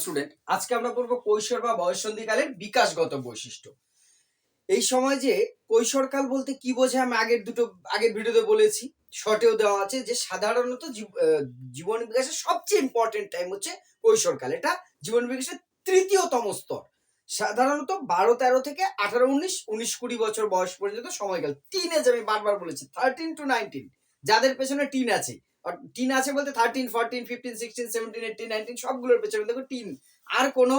Student আজকে আমরা পড়ব কৈশোর বা বয়ঃসন্ধিকালের বিকাশগত বৈশিষ্ট্য। এই সময় যে কৈশোরকাল বলতে কি বোঝে আমি আগের দুটো, আগের ভিডিওতে বলেছি শর্টেও দেওয়া আছে যে সাধারণত জীবন বিকাশের সবচেয়ে ইম্পর্টেন্ট টাইম হচ্ছে কৈশোরকাল এটা জীবন বিকাশের তৃতীয়তম স্তর। সাধারণত বারো, তেরো থেকে আঠারো, উনিশ উনিশ, কুড়ি বছর বয়স পর্যন্ত সময়কাল। টিন এজ আমি বারবার বলেছি থার্টিন টু নাইনটিন যাদের পেছনে টিন আছে। টিন আছে বলতে thirteen fourteen fifteen sixteen seventeen eighteen nineteen সবগুলোর পেছনে দেখো টিন আর কোনো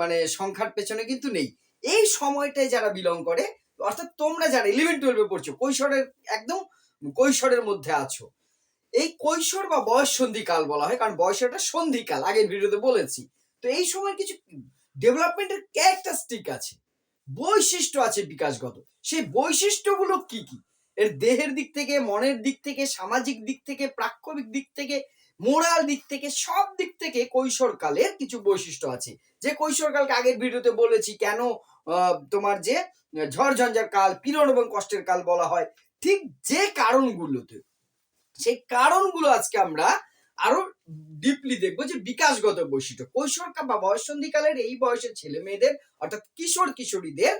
মানে সংখ্যার পেছনে কিন্তু নেই। এই সময়টায় যারা বিলং করে, অর্থাৎ তোমরা যারা ইলেভেন টুয়েলভে পড়ছো, কৈশোরের, একদম কৈশোরের মধ্যে আছো। এই কৈশোর বা বয়স সন্ধিকাল বলা হয়, কারণ বয়সটা সন্ধিকাল, আগের ভিডিওতে বলেছি। তো এই সময় কিছু ডেভেলপমেন্টের ক্যারেক্টারিস্টিক আছে। বৈশিষ্ট্য আছে বিকাশগত। সেই বৈশিষ্ট্যগুলো কি কি? এর দেহের দিক থেকে, মনের দিক থেকে, সামাজিক দিক থেকে প্রাক্ষবিক দিক থেকে, মোরাল দিক থেকে, সব দিক থেকে কৈশোরকালের কিছু বৈশিষ্ট্য আছে। যে কৈশোরকালকে আগের ভিডিওতে বলেছি, কেন তোমার যে ঝড় ঝঞ্ঝার কাল, পীড়ন এবং কষ্টের কাল বলা হয়, ঠিক যে কারণগুলোতে। সেই কারণগুলো আজকে আমরা আরও ডিপলি দেখব যে বিকাশগত বৈশিষ্ট্য। কৈশোরকাল বা বয়সন্ধিকালের এই বয়সের ছেলে মেয়েদের অর্থাৎ কিশোর কিশোরীদের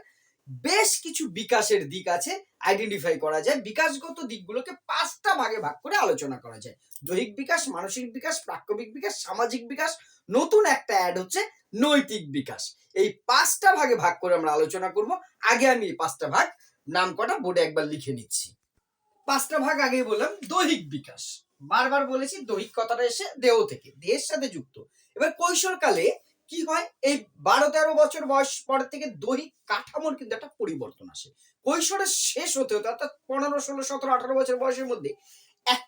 বেশ কিছু বিকাশের দিক আছে আইডেন্টিফাই করা যায়। বিকাশগত দিকগুলোকে পাঁচটা ভাগে ভাগ করে আলোচনা করা যায়। দৈহিক বিকাশ, মানসিক বিকাশ প্রাক্যবিক বিকাশ, সামাজিক বিকাশ, নতুন একটা অ্যাড হচ্ছে নৈতিক বিকাশ। এই পাঁচটা ভাগে ভাগ করে আমরা আলোচনা করব। আগে আমি এই পাঁচটা ভাগ নাম কটা বোর্ডে একবার লিখে নিচ্ছি। পাঁচটা ভাগ আগেই বললাম, দৈহিক বিকাশ। বারবার বলেছি, দৈহিক কথাটা এসে দেহ থেকে, দেহের সাথে যুক্ত। এবার কৈশোরকালে কি হয়? এই বারো তেরো বছর বয়স পর থেকে দৈহিক কাঠামোর কিন্তু একটা পরিবর্তন আসে। কৈশোরের শেষ হতে হতে অর্থাৎ পনেরো, ষোলো, সতেরো, আঠারো বছর বয়সের মধ্যে এক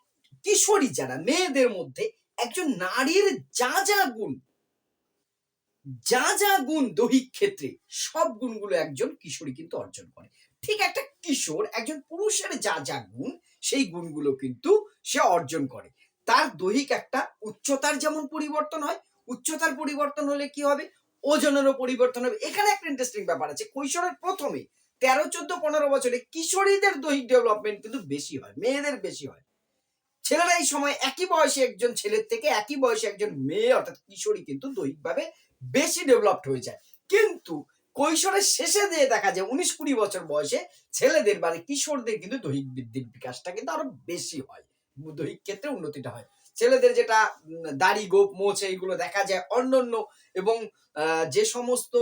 কিশোরী যারা, মেয়েদের মধ্যে একজন নারীর যা যা গুণ, যা যা গুণ দৈহিক ক্ষেত্রে সব গুণগুলো একজন কিশোরী কিন্তু অর্জন করে। ঠিক একটা কিশোর একজন পুরুষের যা যা গুণ, সেই গুণগুলো কিন্তু সে অর্জন করে। তার দৈহিক একটা উচ্চতার যেমন পরিবর্তন হয় উচ্চতার পরিবর্তন হলে কি হবে? ওজনেরও পরিবর্তন হবে। এখানে একটা ইন্টারেস্টিং ব্যাপার আছে। কৈশোরের প্রথমে তেরো, চোদ্দ, পনেরো বছরে কিশোরীদের দৈহিক ডেভেলপমেন্ট কিন্তু বেশি হয়, মেয়েদের বেশি হয়। ছেলেরা এই সময় একই বয়সে একজন ছেলের থেকে একই বয়সে একজন মেয়ে, অর্থাৎ কিশোরী কিন্তু দৈহিকভাবে বেশি ডেভেলপড হয়ে যায়। কিন্তু কৈশোরের শেষে দিয়ে দেখা যায়, উনিশ, কুড়ি বছর বয়সে ছেলেদের মানে কিশোরদের কিন্তু দৈহিক বৃদ্ধির বিকাশটা কিন্তু আরও বেশি হয়। দৈহিক ক্ষেত্রে উন্নতিটা হয়। ছেলেদের যেটা দাড়ি, গোপ, মোচ এইগুলো দেখা যায় অন্যান্য এবং যে সমস্ত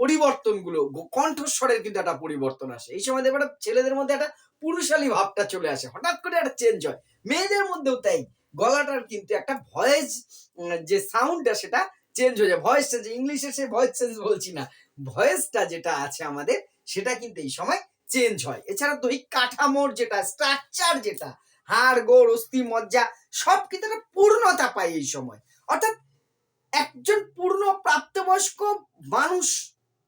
পরিবর্তনগুলো কণ্ঠস্বরের কিন্তু একটা পরিবর্তন আসে। এই সময় দেখবে ছেলেদের মধ্যে একটা পুরুষালী ভাবটা চলে আসে। হঠাৎ করে একটা চেঞ্জ হয়। মেয়েদের মধ্যেও তাই। গলাটার কিন্তু একটা ভয়েস যে সাউন্ডটা সেটা চেঞ্জ হয়ে যায়। ভয়েস চেঞ্জ ইংলিশে সে ভয়েস চেঞ্জ বলছি না। ভয়েসটা যেটা আছে আমাদের, সেটা কিন্তু এই সময় চেঞ্জ হয়। এছাড়া দৈহিক কাঠামোর যেটা স্ট্রাকচার যেটা হাড়, গোড়, অস্থি, মজ্জা সব কিন্তু একটা পূর্ণতা পায় এই সময়। অর্থাৎ একজন পূর্ণ প্রাপ্তবয়স্ক মানুষ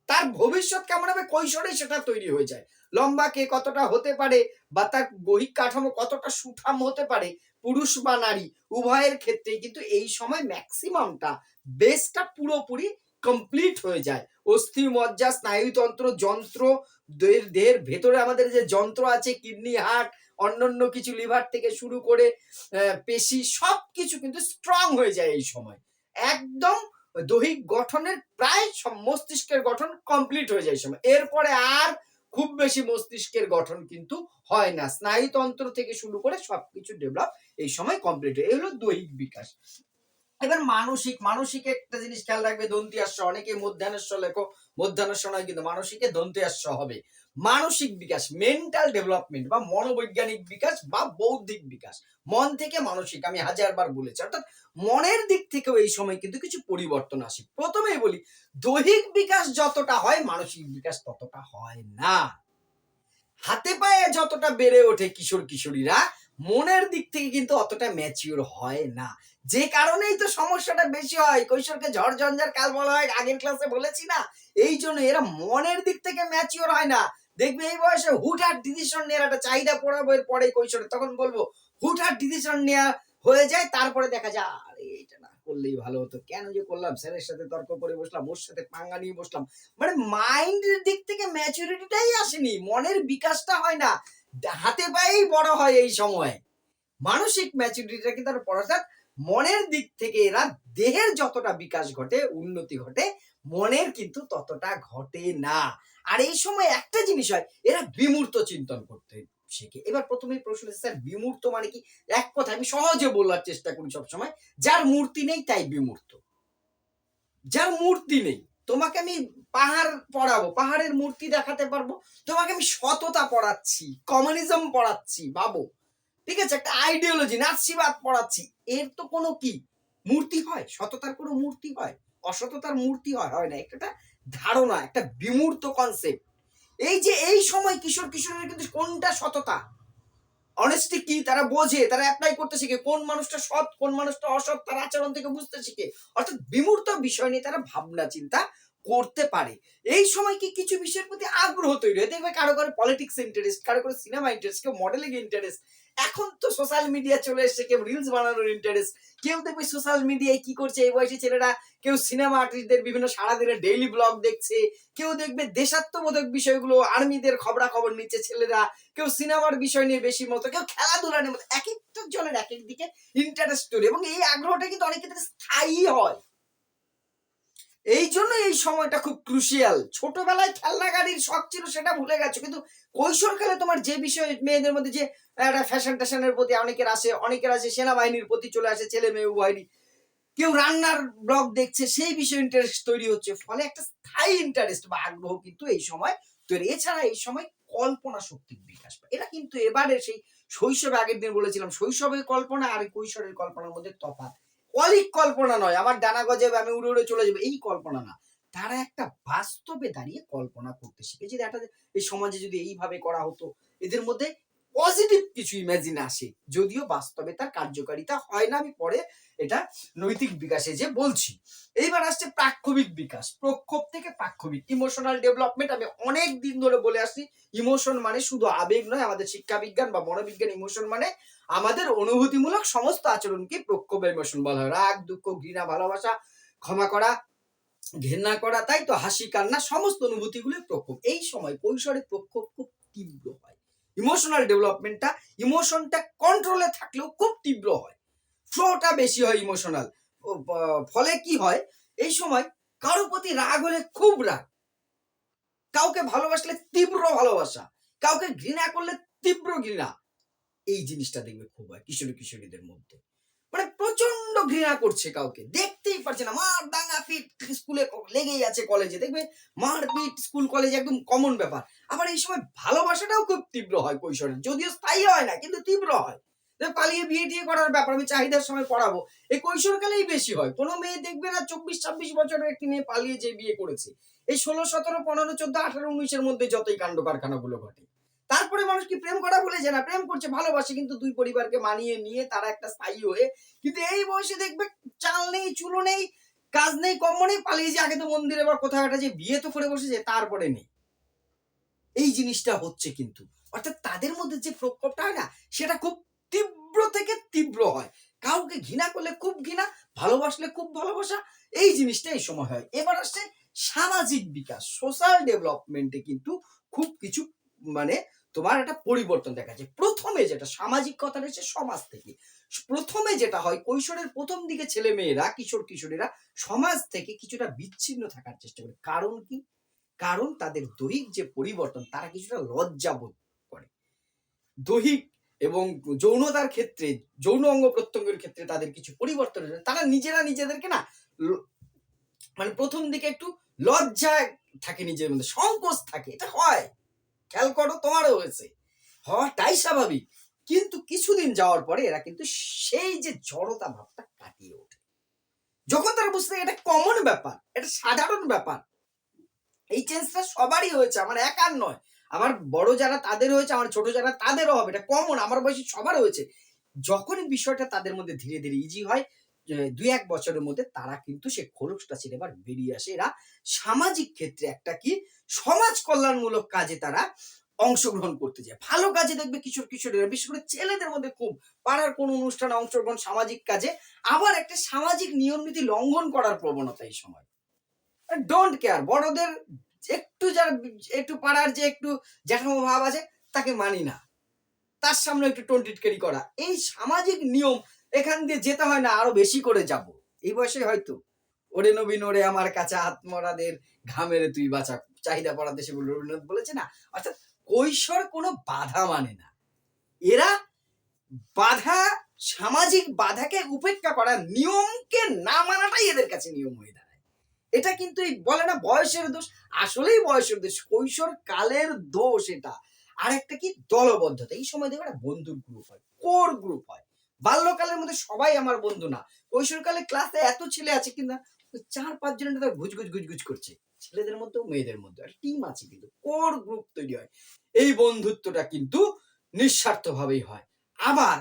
তার ভবিষ্যৎ কেমন হবে, কৈশোরে সেটা তৈরি হয়ে যায়। লম্বা কে কতটা হতে পারে বা তার দৈহিক কাঠামো কতটা সুঠাম হতে পারে, পুরুষ বা নারী, উভয়ের ক্ষেত্রে কিন্তু এই সময় ম্যাক্সিমামটা বেসটা পুরোপুরি কমপ্লিট হয়ে যায়। অস্থি মজ্জা, স্নায়ুতন্ত্র, যন্ত্র দেহের ভেতরে আমাদের যে যন্ত্র আছে, কিডনি, হার্ট, অন্যান্য কিছু লিভার থেকে শুরু করে পেশি সব কিছু কিন্তু স্ট্রং হয়ে যায় এই সময়। একদম দৈহিক গঠনের প্রায় সব- মস্তিষ্কের গঠন কমপ্লিট হয়ে যায় সময়। এরপরে আর খুব বেশি মস্তিষ্কের গঠন কিন্তু হয় না। স্নায়ুতন্ত্র থেকে শুরু করে সবকিছু ডেভেলপ এই সময় কমপ্লিট হয় এই হলো দৈহিক বিকাশ। এবার মানসিক মানসিক একটা জিনিস খেয়াল রাখবে দন্তিয়াস্য অনেকে মধ্যাহ্নস্য লেখো মধ্যাহ্নস্য নয়, কিন্তু মানসিকে দন্তিয়াস্য হবে। মানসিক বিকাশ মেন্টাল ডেভেলপমেন্ট বা মনোবৈজ্ঞানিক বিকাশ বা বৌদ্ধিক বিকাশ। মন থেকে মানসিক, আমি হাজারবার বলেছি। অর্থাৎ মনের দিক থেকেও এই সময় কিন্তু কিছু পরিবর্তন আসে। প্রথমেই বলি, দৈহিক বিকাশ যতটা হয়, মানসিক বিকাশ ততটা হয় না। হাতে পায়ে যতটা বেড়ে ওঠে কিশোর কিশোরীরা মনের দিক থেকে কিন্তু অতটা ম্যাচিওর হয় না। যে কারণেই তো সমস্যাটা বেশি হয়। কৈশোরকে ঝড় ঝঞ্ঝার কাল বলা হয়, আগের ক্লাসে বলেছি না? এই জন্য এরা মনের দিক থেকে ম্যাচিওর হয় না। দেখবে এই বয়সে হুটহাট ডিসিশন নেওয়ার একটা চাহিদা পড়াবো এর পরে কৈশোরে। তখন বলব, হুটহাট ডিসিশন নেওয়া হয়ে যায়, তারপরে দেখা যায়, আরে এটা না করলেই ভালো হতো। কেন যে করলাম? স্যারের সাথে তর্ক করে বসলাম, ওর সাথে পাঙ্গা নিয়ে বসলাম। মানে মাইন্ডের দিক থেকে ম্যাচুরিটিটাই আসেনি। মনের বিকাশটা হয় না। হাতে পায়েই বড় হয় এই সময়। মানসিক ম্যাচুরিটিটা কিন্তু আর পড়া মনের দিক থেকে এরা দেহের যতটা বিকাশ ঘটে, উন্নতি ঘটে, মনের কিন্তু ততটা ঘটে না। আর এই সময় একটা জিনিস হয়, এরা বিমূর্ত চিন্তন করতে শেখে। এবার প্রথমেই প্রশ্ন স্যার, বিমূর্ত মানে কি? এক কথা আমি সহজে বলার চেষ্টা করি সবসময়, যার মূর্তি নেই, তাই বিমূর্ত। যার মূর্তি নেই তোমাকে আমি পাহাড় পড়াবো, পাহাড়ের মূর্তি দেখাতে পারব, তোমাকে আমি সততা পড়াচ্ছি কমিউনিজম পড়াচ্ছি ভাবো ঠিক আছে? একটা আইডিওলজি নাৎসিবাদ পড়াচ্ছি। এর তো কোনো কি? মূর্তি হয়, সততার কোনো মূর্তি হয়, অসততার মূর্তি হয় হয় না। একটা ধারণা, একটা বিমূর্ত কনসেপ্ট এই যে এই সময় কিশোর কিশোরের কিন্তু কোনটা সততা? অনেস্টি কি তারা বোঝে? তারা অ্যাপ্লাই করতে শিখে। কোন মানুষটা সৎ, কোন মানুষটা অসৎ তার আচরণ থেকে বুঝতে শিখে। অর্থাৎ বিমূর্ত বিষয় নিয়ে তারা ভাবনা, চিন্তা করতে পারে। এই সময় কি কিছু বিষয়ের প্রতি আগ্রহ তৈরি হয়? দেখবে কারও কারও পলিটিক্স ইন্টারেস্ট কারও কারও সিনেমা ইন্টারেস্ট কেউ মডেলিং ইন্টারেস্ট এখন তো সোশ্যাল মিডিয়া চলে এসছে, কেউ রিলস বানানোর ইন্টারেস্ট কেউ দেখবে সোশ্যাল মিডিয়ায় কি করছে এই বয়সী ছেলেরা, কেউ সিনেমা আর্টিস্টদের বিভিন্ন সারাদিনের ডেইলি ব্লগ দেখছে, কেউ দেখবে দেশাত্মবোধক বিষয়গুলো আর্মিদের খবরাখবর নিচ্ছে ছেলেরা, কেউ সিনেমার বিষয় নিয়ে বেশি মতো, কেউ খেলাধুলা নিয়ে মতো এক একটা জনের এক এক দিকে ইন্টারেস্ট তৈরি, এবং এই আগ্রহটা কিন্তু অনেক ক্ষেত্রে স্থায়ী হয়। এই জন্য এই সময়টা খুব ক্রুশিয়াল ছোটবেলায় খেলনা গাড়ির শখ ছিল, সেটা ভুলে গেছো। কিন্তু কৈশোরকালে তোমার যে বিষয় মেয়েদের মধ্যে যে, একটা ফ্যাশন ট্যাশনের প্রতি অনেকের আসে অনেকের আসে সেনাবাহিনীর প্রতি চলে আসে ছেলে মেয়ে উভয়েরই কেউ রান্নার ব্লগ দেখছে, সেই বিষয়ে ইন্টারেস্ট তৈরি হচ্ছে। ফলে একটা স্থায়ী ইন্টারেস্ট বা আগ্রহ কিন্তু এই সময় তৈরি। এছাড়া এই সময় কল্পনা শক্তির বিকাশ পায় এটা কিন্তু এবারে সেই শৈশবে আগের দিন বলেছিলাম, শৈশবের কল্পনা আর কৈশোরের কল্পনার মধ্যে তফাৎ। অলিক কল্পনা নয় আমার ডানা গজে আমি উড়ে উড়ে চলে যাব, এই কল্পনা না। তারা একটা বাস্তবে দাঁড়িয়ে কল্পনা করতে শিখে যে একটা এই সমাজে যদি এইভাবে করা হতো, এদের মধ্যে পজিটিভ কিছু ইমাজিন আসে, যদিও বাস্তবে তার কার্যকারিতা হয় না, আমি পরে এটা নৈতিক বিকাশে যে বলছি। এইবার আসছে প্রাক্ষবিক বিকাশ, প্রক্ষোভ থেকে প্রাক্ষবিক ইমোশনাল ডেভেলপমেন্ট আমি অনেক দিন ধরে বলে আসছি ইমোশন মানে শুধু আবেগ নয়, আমাদের শিক্ষা বিজ্ঞান বা মনোবিজ্ঞান ইমোশন মানে আমাদের অনুভূতিমূলক সমস্ত আচরণকে প্রক্ষোভ ইমোশন বলা হয়। রাগ, দুঃখ, ঘৃণা, ভালোবাসা, ক্ষমা করা, ঘেন্না করা, তাই তো হাসি, কান্না, সমস্ত অনুভূতিগুলো প্রক্ষোভ। এই সময় কৈশোরে প্রক্ষোভ খুব তীব্র হয়। ইমোশনাল ডেভেলপমেন্টটা ইমোশনটা কন্ট্রোলে থাকলেও খুব তীব্র হয়। ফ্লোটা বেশি হয় ইমোশনাল ফলে কি হয়? এই সময় কারও প্রতি রাগ হলে খুব রাগ। কাউকে ভালোবাসলে তীব্র ভালোবাসা। কাউকে ঘৃণা করলে তীব্র ঘৃণা। এই জিনিসটা দেখবে খুব হয় কিশোরী কিশোরীদের মধ্যে। ঘৃণা করছে কাউকে। দেখতেই পারছে না, মার দাঙ্গা পিট স্কুলে লেগেই আছে কলেজে দেখবে মার পিট স্কুল কলেজে একদম কমন ব্যাপার। আবার এই সময় ভালোবাসাটাও খুব তীব্র হয় কৈশোরে যদিও স্থায়ী হয় না, কিন্তু তীব্র হয়। পালিয়ে বিয়ে টিয়ে করার ব্যাপার, আমি চাহিদার সময় পড়াবো। এই কৈশোরকালেই বেশি হয়। কোনো মেয়ে দেখবে না, চব্বিশ, ছাব্বিশ বছরের একটি মেয়ে পালিয়ে যে বিয়ে করেছে। এই ষোলো, সতেরো, পনেরো, চোদ্দ, আঠারো, উনিশের মধ্যে যতই কাণ্ড কারখানাগুলো ঘটে তারপরে মানুষ কি প্রেম করা যে না, প্রেম করছে, ভালোবাসে, কিন্তু দুই পরিবারকে মানিয়ে নিয়ে তারা একটা স্থায়ী হয়ে কিন্তু এই বয়সে দেখবে চাল নেই, চুলো নেই, কাজ নেই কম্ম নেই, পালিয়ে যে আগে তো মন্দিরে বা কোথাও একটা যে বিয়ে তো করে বসেছে, তারপরে নেই। এই জিনিসটা হচ্ছে কিন্তু। অর্থাৎ তাদের মধ্যে যে প্রকোপটা হয় না, সেটা খুব তীব্র থেকে তীব্র হয়। কাউকে ঘৃণা করলে খুব ঘৃণা, ভালোবাসলে খুব ভালোবাসা, এই জিনিসটা এই সময় হয়। এবার আসছে সামাজিক বিকাশ। সোশ্যাল ডেভেলপমেন্টে কিন্তু খুব কিছু মানে তোমার একটা পরিবর্তন দেখা যায় প্রথমে যেটা সামাজিক কথা রয়েছে সমাজ থেকে। প্রথমে যেটা হয়, কৈশোরের প্রথম দিকে ছেলে মেয়েরা কিশোর কিশোরীরা সমাজ থেকে কিছুটা বিচ্ছিন্ন থাকার চেষ্টা করে। কারণ কি? কারণ তাদের দৈহিক যে পরিবর্তন, তারা কিছুটা লজ্জাবোধ করে। দৈহিক এবং যৌনতার ক্ষেত্রে, যৌন অঙ্গ প্রত্যঙ্গের ক্ষেত্রে তাদের কিছু পরিবর্তন তারা নিজেরা নিজেদেরকে না মানে প্রথম দিকে একটু লজ্জায় থাকে নিজের মধ্যে, সংকোচ থাকে। এটা হয়। খেয়াল করো, তোমারও হয়েছে। হওয়াটাই স্বাভাবিক। কিন্তু কিছুদিন যাওয়ার পরে এরা কিন্তু সেই যে জড়তা ভাবটা কাটিয়ে ওঠে। যখন তারা বুঝতে এটা কমন ব্যাপার, এটা সাধারণ ব্যাপার, এই চেঞ্জটা সবারই হয়েছে, আমার একার নয়। আমার বড় যারা তাদের হয়েছে, আমার ছোট যারা তাদেরও হবে, এটা কমন আমার বয়সী সবার হয়েছে। যখন বিষয়টা তাদের মধ্যে ধীরে ধীরে ইজি হয় দুই এক বছরের মধ্যে তারা কিন্তু সে খোলসটা ছেড়ে এবার বেরিয়ে আসে। এরা সামাজিক ক্ষেত্রে একটা কি সমাজ কল্যাণমূলক কাজে তারা অংশগ্রহণ করতে যায়। ভালো কাজে দেখবে কিশোর কিশোরীরা, বিশেষ করে ছেলেদের মধ্যে খুব পাড়ার কোনো অনুষ্ঠানে অংশগ্রহণ, সামাজিক কাজে আবার একটা সামাজিক নিয়ম নীতি লঙ্ঘন করার প্রবণতা এই সময়। ডোন্ট কেয়ার বড়দের একটু যার একটু পাড়ার যে একটু জ্যাঠামো ভাব আছে, তাকে মানি না। তার সামনে একটু টোনটিটকারি করা। এই সামাজিক নিয়ম এখান দিয়ে যেতে হয় না, আরও বেশি করে যাব। এই বয়সে হয়তো। ওরে নবীন ওরে আমার কাছে আত্মরাদের ঘামেরে তুই বাঁচা। চাহিদা পড়াতে সেগুলো রবীন্দ্রনাথ বলেছে না, অর্থাৎ কৈশোর কোনো বাধা মানে না। এরা বাধা, সামাজিক বাধাকে উপেক্ষা করা নিয়মকে না মানাটাই এদের কাছে নিয়ম হয়ে দাঁড়ায়। এটা কিন্তু এই বলে না বয়সের দোষ, আসলেই বয়সের দোষ। কৈশোর কালের দোষ এটা। আর একটা কি? দলবদ্ধতা। এই সময় দেখবে একটা বন্ধুর গ্রুপ হয় কোর গ্রুপ হয়। বাল্যকালের মধ্যে সবাই আমার বন্ধু না। কৈশোরকালে ক্লাসে এত ছেলে আছে কিনা চার পাঁচ জন তারা ঘুজঘুজ ঘুজঘুজ করছে। ছেলেদের মধ্যেও মেয়েদের মধ্যে একটা টিম আছে কিন্তু কোর গ্রুপ তৈরি হয়। এই বন্ধুত্বটা কিন্তু নিঃস্বার্থভাবেই হয়। আবার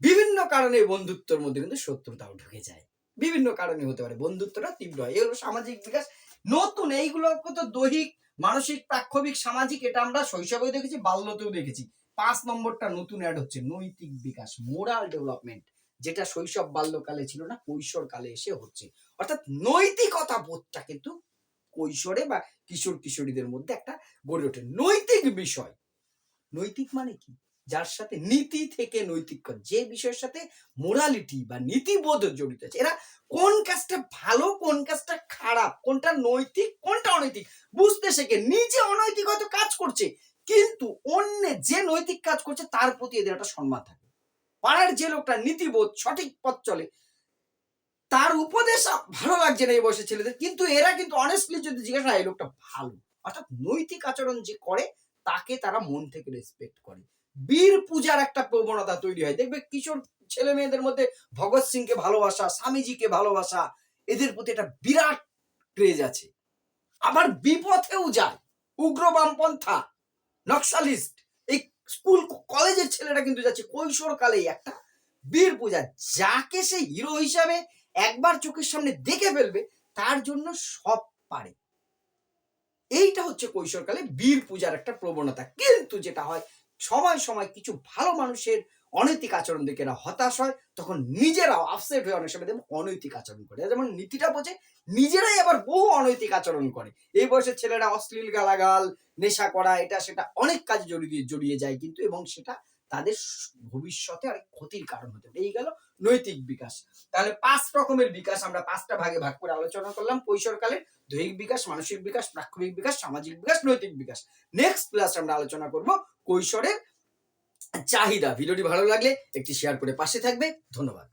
বিভিন্ন কারণে বন্ধুত্বের মধ্যে কিন্তু শত্রুতাও ঢুকে যায়। বিভিন্ন কারণে হতে পারে, বন্ধুত্বটা তীব্র হয়। এগুলো সামাজিক বিকাশ। নতুন, এইগুলো তো দৈহিক, মানসিক, প্রাক্ষবিক, সামাজিক, এটা আমরা শৈশবেও দেখেছি, বাল্যতেও দেখেছি। পাঁচ নম্বরটা নতুন অ্যাড হচ্ছে, নৈতিক বিকাশ মোরাল ডেভেলপমেন্ট যেটা শৈশব বাল্যকালে ছিল না কৈশোর কালে এসে হচ্ছে। অর্থাৎ নৈতিকতা বোধটা কিন্তু কৈশোরে বা কিশোর কিশোরীদের মধ্যে একটা গড়ে ওঠে। নৈতিক বিষয়। নৈতিক মানে কি? যার সাথে নীতি থেকে নৈতিক যে বিষয়ের সাথে মোরালিটি বা নীতিবোধ জড়িত আছে। এরা কোন কাজটা ভালো, কোন কাজটা খারাপ, কোনটা নৈতিক, কোনটা অনৈতিক? বুঝতে শেখে। নিজে অনৈতিক হয়তো কাজ করছে। কিন্তু অন্য যে নৈতিক কাজ করছে তার প্রতি এদের একটা সম্মান থাকে। পাড়ার যে লোকটা নীতিবোধ, সঠিক পথ চলে, তার উপদেশ ভালো লাগছে না এই বয়সের ছেলেদের। কিন্তু এরা কিন্তু অনেস্টলি যদি জিজ্ঞাসা এই লোকটা ভালো। অর্থাৎ নৈতিক আচরণ যে করে, তাকে তারা মন থেকে রেসপেক্ট করে। বীর পূজার একটা প্রবণতা তৈরি হয়। দেখবে কিশোর ছেলে মেয়েদের মধ্যে ভগৎ সিংকে ভালোবাসা, স্বামীজিকে ভালোবাসা, এদের প্রতি একটা বিরাট ক্রেজ আছে। আবার বিপথেও যায়। উগ্র বামপন্থা নকশালিস্ট। এই স্কুল কলেজের ছেলেরা কিন্তু যাচ্ছে কৈশোর কালেই একটা বীর পূজা। যাকে সে হিরো হিসাবে একবার চোখের সামনে দেখে ফেলবে, তার জন্য সব পারে। এইটা হচ্ছে কৈশোরকালে বীর পূজার একটা প্রবণতা। কিন্তু যেটা হয় সময় সময় কিছু ভালো মানুষের অনৈতিক আচরণ দেখে এরা হতাশ হয়, তখন নিজেরাও আপসেট হয়ে অনেক সময় দেখবে অনৈতিক আচরণ করে। যেমন নীতিটা বোঝে, নিজেরাই আবার বহু অনৈতিক আচরণ করে। এই বয়সের ছেলেরা অশ্লীল গালাগাল, নেশা করা, এটা সেটা অনেক কাজে জড়িয়ে জড়িয়ে যায় কিন্তু এবং সেটা তাদের ভবিষ্যতে অনেক ক্ষতির কারণ হতে পারে। এই গেল নৈতিক বিকাশ। তাহলে পাঁচ রকমের বিকাশ আমরা পাঁচটা ভাগে ভাগ করে আলোচনা করলাম। কৈশোরকালের দৈহিক বিকাশ, মানসিক বিকাশ প্রাক্ষবিক বিকাশ, সামাজিক বিকাশ, নৈতিক বিকাশ। নেক্সট ক্লাস আমরা আলোচনা করব কৈশোরের চাহিদা। ভিডিওটি ভালো লাগলে একটি শেয়ার করে পাশে থাকবে। ধন্যবাদ।